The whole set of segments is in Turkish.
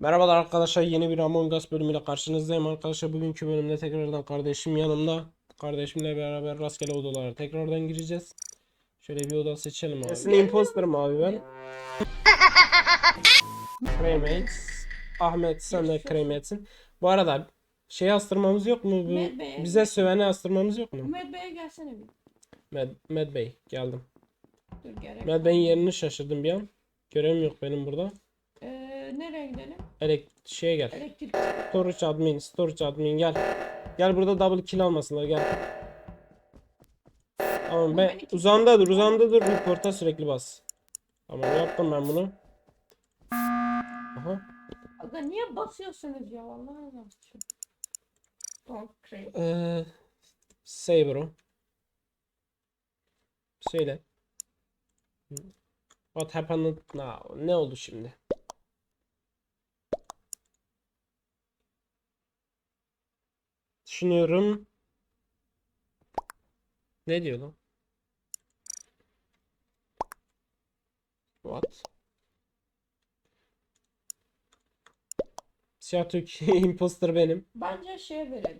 Merhabalar arkadaşlar yeni bir Among Us bölümüyle karşınızdayım. Arkadaşlar bugünkü bölümde tekrardan kardeşim yanımda. Kardeşimle beraber rastgele odalara tekrardan gireceğiz. Şöyle bir oda seçelim abi. Kesin imposterım abi ben? Cremates. Ahmet sen de Cremate'sin. Bu arada şey astırmamız yok mu? Bu bize söveni astırmamız yok mu? Mehmet Bey'e gelsene bir. Med, Med Bey geldim. Dur gerek. Med Bey'in yerini şaşırdım bir an. Görevim yok benim burada nereye gidelim? Elek şeye gel Elektrik. Storage admin, storage admin gel. Gel burada double kill almasınlar gel. Tamam ben uzağında dur, uzağında dur. Report'a sürekli bas. Tamam yaptım ben bunu. Aha. Aga niye basıyorsunuz ya vallahi Allah için. Don't cry. Ee, say bro. Söyle. What happened now? Ne oldu şimdi? Düşünüyorum. Ne diyor lan? What? Siyah Türk imposter benim. Bence şeye verelim.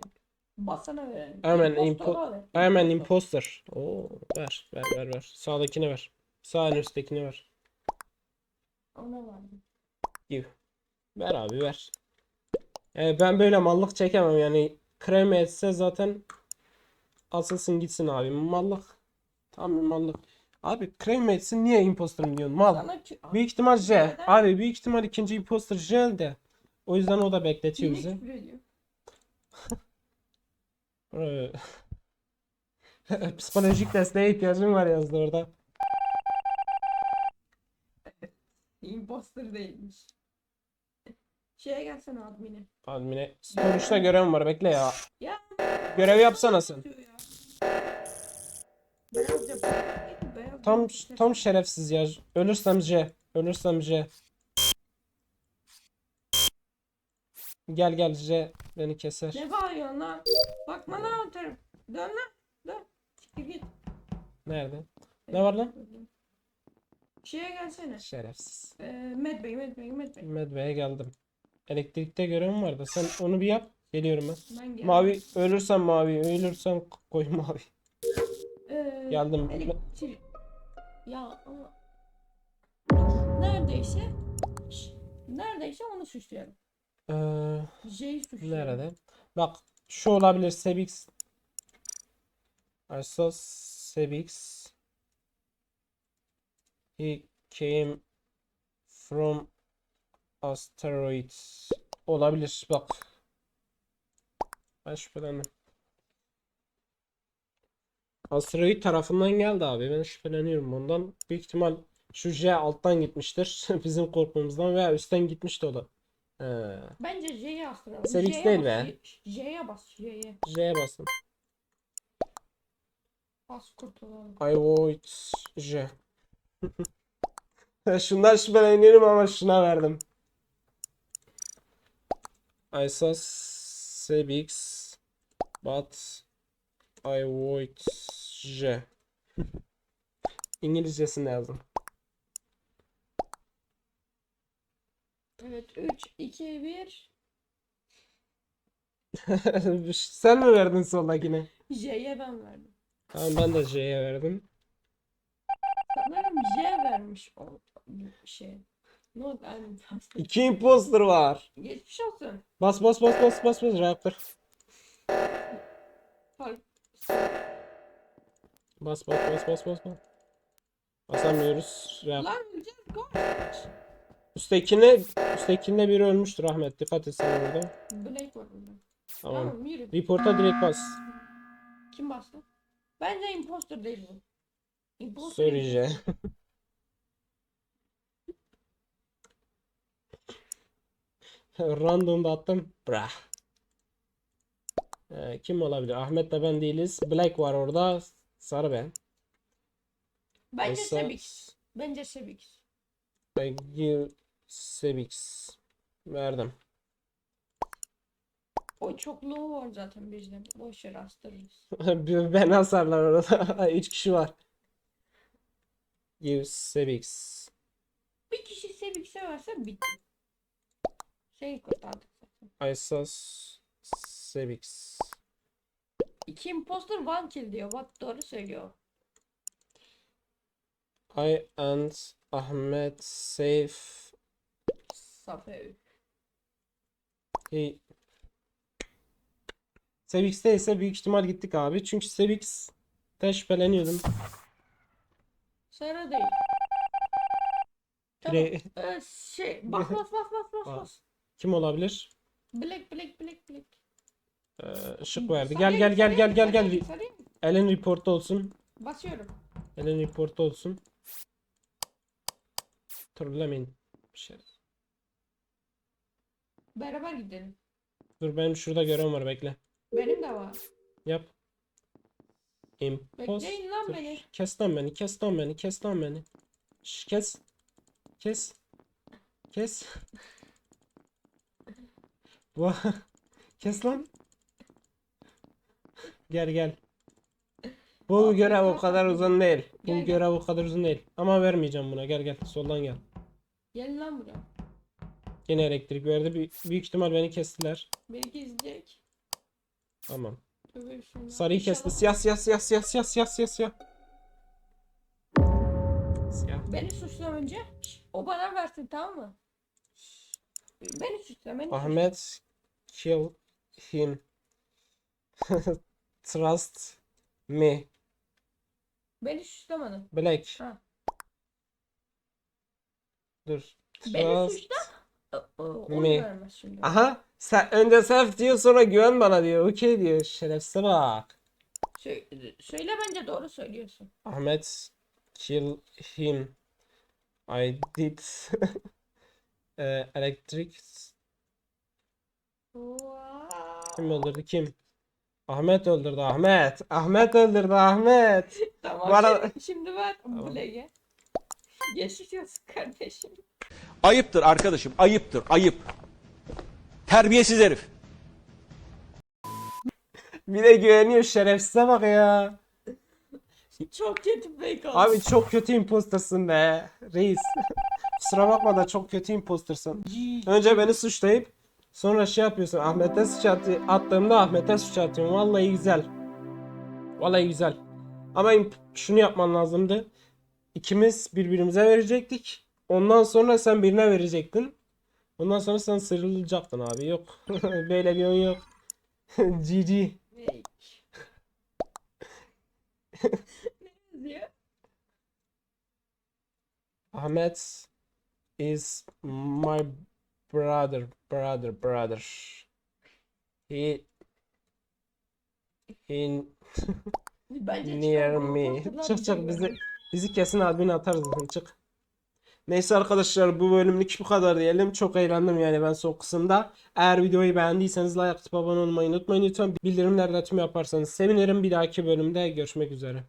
Basana verelim. Hemen impo hemen imposter. Oo, ver ver ver ver. Sağdakine ver. Sağ en üsttekine ver. Ona verdim. Give. Ver abi ver. Yani ben böyle mallık çekemem yani. Krem etse zaten asılsın gitsin abi. Mallık. Tam bir mallık. Abi krem etsin niye imposterım diyorsun? Mal. Büyük ihtimal J. Abi büyük ihtimal ikinci imposter J de. O yüzden o da bekletiyor bizi. Psikolojik desteğe ihtiyacım var yazdı orada. Imposter değilmiş. Şeye gelsene admine. Admine. Sonuçta görevim var bekle ya. Ya. Görev yapsana sen. Diyor ya. Beyaz yap. Beyaz Tam yap. tam şerefsiz ya. Ölürsem J. Ölürsem J. Gel gel J beni keser. Ne bağırıyorsun lan? Bakma lan atarım. Dön lan. Dön. Siktir git. Nerede? Ne var lan? Şeye gelsene. Şerefsiz. Ee, Med Bey, Med Bey, Med Bey. Medve'ye geldim. Elektrikte görevim vardı. Sen onu bir yap. Geliyorum ben. Ben geldim. Mavi ölürsem mavi, ölürsem koy mavi. Ee, Geldim. Elektrik. Ya ama. Neredeyse. Neredeyse onu suçlayalım. Ee, J'yi suçlayalım. nerede? Bak şu olabilir Sebix. Saw Sebix. He came from asteroids. Olabilir bak. Ben şüphelendim. Asteroid tarafından geldi abi. Ben şüpheleniyorum bundan. Büyük ihtimal şu J alttan gitmiştir. Bizim korkumuzdan veya üstten gitmişti o da. He. Bence J'ye astıralım. Sebix J'ye değil be. J'ye bas. J'ye. J'ye basın. Bas kurtulalım. I vote J. Şundan şüpheleniyorum ama şuna verdim. I saw Sebix but I vote J. İngilizcesini yazdım. Evet 3, 2, 1. Sen mi verdin soldakine? J'ye ben verdim. Tamam ben de J'ye verdim. Sanırım J vermiş o şey. Oldu? Ay, İki imposter var. Geçmiş olsun. Bas bas bas bas bas bas. Fark- Bas bas bas bas bas bas. Basamıyoruz. Reaktör. Lan öleceğiz koş. Üsttekine, üsttekinde biri ölmüştür Ahmet. Dikkat et sen orada. Black var burada. Tamam. Tamam yürü. Report'a direkt bas. Kim bastı? Bence imposter değil bu. Imposter Sorry Random'da attım. Bra. Ee, kim olabilir? Ahmet de ben değiliz. Black var orada. Sarı ben. Bence Oysa- Sebix. Bence Sebix. Give Sebix. Verdim. O çokluğu var zaten bizde. Boş yer astırırız. ben hasarlar orada. 3 kişi var. Give Sebix. Bir kişi Sebix'e verse bitti. Şey kurtardık zaten. Isas Sevix. İki imposter one kill diyor. Bak doğru söylüyor. I and Ahmet safe Safe. Hey. Sevix'te ise büyük ihtimal gittik abi. Çünkü Sevix'te şüpheleniyordum. Sarı değil. Tamam. Ee, şey bas bas bas bas Bas. bas. Kim olabilir? Black black black black. Ee, ışık verdi. Gel gel gel gel gel gel. Elin reportu olsun. Basıyorum. Elin reportu olsun. Trollemeyin. Bir şey. Beraber gidelim. Dur benim şurada görev var bekle. Benim de var. Yap. Imposter. Bekleyin lan beni. Kes lan beni, kes lan beni, kes lan beni. Şş, kes. Kes. Kes. Kes lan. Gel gel. Bu görev o kadar uzun değil. Bu Gel, görev o kadar uzun değil. Ama vermeyeceğim buna. Gel gel. Soldan gel. Gel lan buraya. Yine elektrik verdi. Büyük, büyük ihtimal beni kestiler. Beni gezecek. Tamam. Bismillah. Sarıyı kesti. İnşallah- Siyah siyah siyah siyah siyah siyah siyah siyah. Siyah. Beni suçla önce. O bana versin tamam mı? Beni suçla beni suçla. Ahmet kill him. Trust me. Beni suçlamadı. Black. Ha. Dur. Beni Trust. suçla. O- o- Onu Me. vermez şimdi. Aha. Sen önce self diyor sonra güven bana diyor. Okey diyor. Şerefsize bak. Sö- söyle bence doğru söylüyorsun. Ahmet kill him. I did eh, electric. Kim öldürdü kim? Ahmet öldürdü Ahmet. Ahmet öldürdü Ahmet. Tamam Bu arada- şimdi, şimdi ver Tamam. Black'e. Olsun kardeşim. Ayıptır arkadaşım, ayıptır, ayıp. Terbiyesiz herif. Bir de güveniyor şerefsize bak ya. Çok kötü fake oldu. Abi çok kötü impostersın be. Reis. Kusura bakma da çok kötü impostersın. Önce beni suçlayıp sonra şey yapıyorsun. Ahmet'e suç atı- attığımda Ahmet'e suç atıyorum. Vallahi güzel. Vallahi güzel. Ama şunu yapman lazımdı. İkimiz birbirimize verecektik. Ondan sonra sen birine verecektin. Ondan sonra sen sıyrılacaktın abi. Yok. Böyle bir oyun yok. GG. Ahmet is my brother, brother, brother. He he Bence near me. Çık bizi çık bizi görür. bizi kesin admin atarız zaten, çık. Neyse arkadaşlar bu bölümlük bu kadar diyelim. Çok eğlendim yani ben son kısımda. Eğer videoyu beğendiyseniz like atıp abone olmayı unutmayın lütfen. Bildirimlerle tüm yaparsanız sevinirim. Bir dahaki bölümde görüşmek üzere.